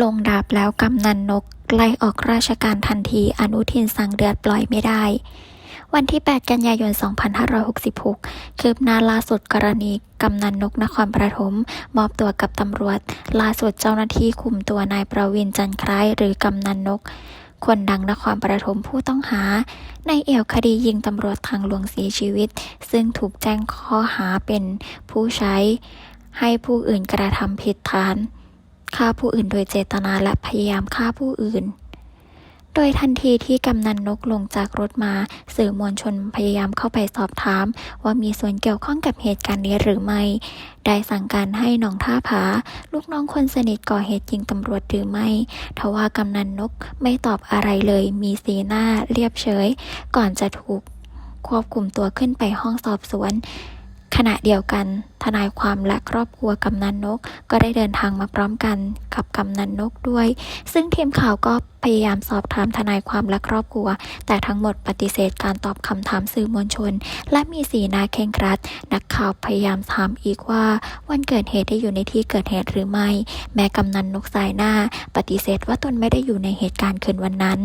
ลงดาบแล้วกำนันนกไล่ออกราชการทันทีอนุทินสั่งเดือดปล่อยไม่ได้ วันที่ 8 กันยายน 2566 คืบหน้าล่าสุดกรณีกำนันนกนครปฐมมอบตัวกับตำรวจ ล่าสุดเจ้าหน้าที่คุมตัวนายประวินจันทร์คล้ายหรือกำนันนก คนดังนครปฐมผู้ต้องหา ในเอี่ยวคดียิงตำรวจทางหลวงเสียชีวิต ซึ่งถูกแจ้งข้อหาเป็นผู้ใช้ ให้ผู้อื่นกระทำผิดฐาน ฆ่าผู้อื่นโดยเจตนาและพยายามฆ่าผู้อื่น โดยทันทีที่กำนันนกลงจากรถมา สื่อมวลชนพยายามเข้าไปสอบถาม ว่ามีส่วนเกี่ยวข้องกับเหตุการณ์นี้หรือไม่ ได้สั่งการให้หนองท่าผา ลูกน้องคนสนิทก่อเหตุยิงตำรวจหรือไม่ทว่ากำนันนกไม่ตอบอะไรเลย มีสีหน้าเรียบเฉย ก่อนจะถูกควบคุมตัวขึ้นไปห้องสอบสวน ขณะเดียวกัน ทนายความและครอบครัวกำนันนก ก็ได้เดินทางมาพร้อมกันกับกำนันนกด้วย ซึ่งทีมข่าวก็พยายามสอบถามทนายความและครอบครัว แต่ทั้งหมดปฏิเสธการตอบคำถามสื่อมวลชน และมีสีหน้าเคร่งครัด นักข่าวพยายามถามอีกว่า วันเกิดเหตุได้อยู่ในที่เกิดเหตุหรือไม่ แม้กำนันนกสายหน้า ปฏิเสธว่าตนไม่ได้อยู่ในเหตุการณ์คืนวันนั้น